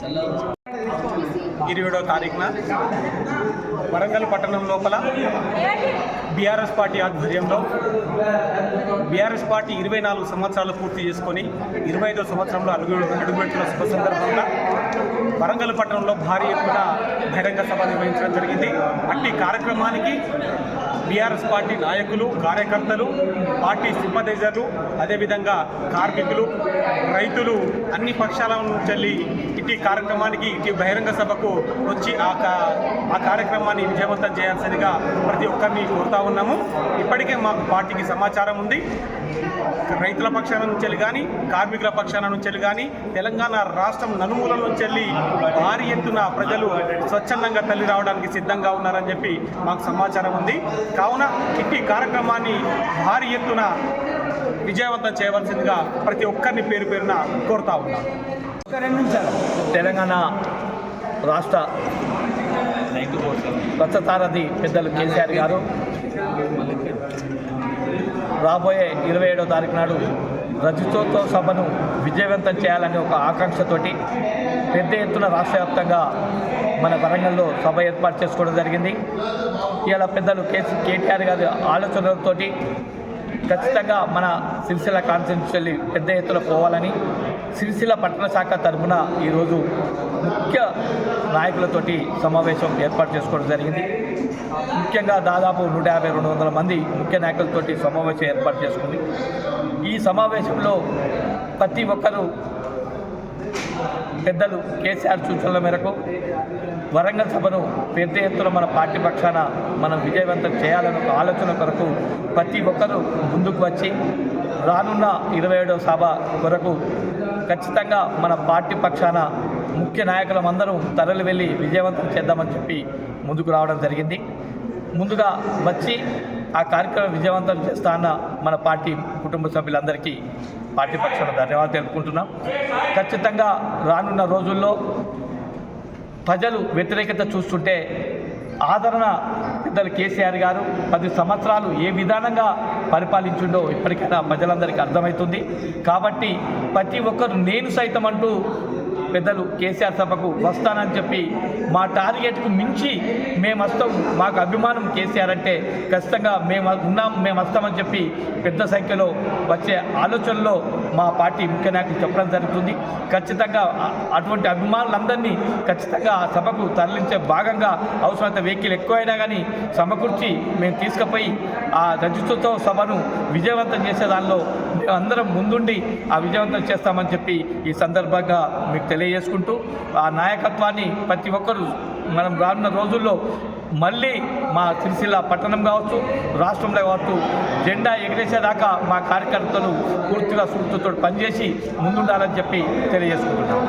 చల్ల ఇరవై తారీఖున వరంగల్ పట్టణం లోపల బీఆర్ఎస్ పార్టీ ఆధ్వర్యంలో బీఆర్ఎస్ పార్టీ ఇరవై నాలుగు సంవత్సరాలు పూర్తి చేసుకొని ఇరవై ఐదో సంవత్సరంలో అడుగు అడుగుపెట్టిన శుభ సందర్భంగా వరంగల్ పట్టణంలో భారీ ఎత్తున బహిరంగ సభ నిర్వహించడం జరిగింది. అట్టి కార్యక్రమానికి బీఆర్ఎస్ పార్టీ నాయకులు కార్యకర్తలు పార్టీ సింపదైజర్లు అదేవిధంగా కార్మికులు రైతులు అన్ని పక్షాల నుంచి వెళ్ళి కార్యక్రమానికి ఇటు బహిరంగ సభకు వచ్చి ఆ కా- ఆ కార్యక్రమాన్ని విజయవంతం చేయాల్సిందిగా ప్రతి ఒక్కరిని కోరుతా ఉన్నాము. ఇప్పటికే మాకు పార్టీకి సమాచారం ఉంది. రైతుల పక్షాన నుంచి వెళ్ళి కానీ కార్మికుల పక్షాన నుంచి వెళ్ళి కానీ తెలంగాణ రాష్ట్రం నలుమూలల నుంచి వెళ్ళి భారీ ఎత్తున ప్రజలు స్వచ్ఛందంగా తల్లి రావడానికి సిద్ధంగా ఉన్నారని చెప్పి మాకు సమాచారం ఉంది. కావున ఇట్టి కార్యక్రమాన్ని భారీ ఎత్తున విజయవంతం చేయవలసిందిగా ప్రతి ఒక్కరిని పేరు పేరున కోరుతా ఉన్నాను తెలంగాణ రాష్ట్ర రథసారథి పెద్దలు కేసీఆర్ గారు. రాబోయే ఇరవై ఏడో తారీఖు నాడు రజతోత్సవ సభను విజయవంతం చేయాలనే ఒక ఆకాంక్షతోటి పెద్ద ఎత్తున రాష్ట్ర వ్యాప్తంగా మన వరంగల్లో సభ ఏర్పాటు చేసుకోవడం జరిగింది. ఇవాళ పెద్దలు కేసీ కేటీఆర్ గారి ఆలోచనలతోటి ఖచ్చితంగా మన సిరిసిల్ల కాన్స్టిట్యూన్సీ పెద్ద ఎత్తున పోవాలని సిరిసిల్ల పట్టణ శాఖ తరఫున ఈరోజు ముఖ్య నాయకులతోటి సమావేశం ఏర్పాటు చేసుకోవడం జరిగింది. ముఖ్యంగా దాదాపు నూట యాభై రెండు వందల మంది ముఖ్య నాయకులతోటి సమావేశం ఏర్పాటు చేసుకుంది. ఈ సమావేశంలో ప్రతి ఒక్కరూ పెద్దలు కేసీఆర్ సూచనల మేరకు వరంగల్ సభను పెద్ద ఎత్తున మన పార్టీ పక్షాన మనం విజయవంతం చేయాలన్న ఆలోచన కొరకు ప్రతి ఒక్కరూ ముందుకు వచ్చి రానున్న ఇరవై ఏడవ సభ కొరకు ఖచ్చితంగా మన పార్టీ పక్షాన ముఖ్య నాయకులమందరం తరలి వెళ్ళి విజయవంతం చేద్దామని చెప్పి ముందుకు రావడం జరిగింది. ముందుగా వచ్చి ఆ కార్యక్రమం విజయవంతం చేస్తానన్న మన పార్టీ కుటుంబ సభ్యులందరికీ పార్టీ పక్షాన ధన్యవాదాలు తెలుపుకుంటున్నాం. ఖచ్చితంగా రానున్న రోజుల్లో ప్రజలు వ్యతిరేకత చూస్తుంటే ఆదరణ పెద్దలు కేసీఆర్ గారు పది సంవత్సరాలు ఏ విధానంగా పరిపాలించిండో ఇప్పటికైనా ప్రజలందరికీ అర్థమవుతుంది. కాబట్టి ప్రతి ఒక్కరు నేను సైతం అంటూ పెద్దలు కేసీఆర్ సభకు వస్తానని చెప్పి మా టార్గెట్కు మించి మేము వస్తాం మాకు అభిమానం కేసీఆర్ అంటే ఖచ్చితంగా మేము ఉన్నాం మేము వస్తామని చెప్పి పెద్ద సంఖ్యలో వచ్చే ఆలోచనలో మా పార్టీ ముఖ్య నాయకులు చెప్పడం జరుగుతుంది. ఖచ్చితంగా అటువంటి అభిమానులందరినీ ఖచ్చితంగా ఆ సభకు తరలించే భాగంగా అవసరమైతే వెహికల్ ఎక్కువైనా కానీ సమకూర్చి మేము తీసుకుపోయి ఆ రజతోత్సవ సభను విజయవంతం చేసే దానిలో మేము అందరం ముందుండి ఆ విజయవంతం చేస్తామని చెప్పి ఈ సందర్భంగా మీకు తెలియజేసుకుంటూ ఆ నాయకత్వాన్ని ప్రతి ఒక్కరూ మనం రానున్న రోజుల్లో మళ్ళీ మా సిరిసిల్ల పట్టణం కావచ్చు రాష్ట్రంలో కావచ్చు జెండా ఎగిరేసేదాకా మా కార్యకర్తలు పూర్తిగా స్ఫూర్తితో పనిచేసి ముందుండాలని చెప్పి తెలియజేసుకుంటున్నాం.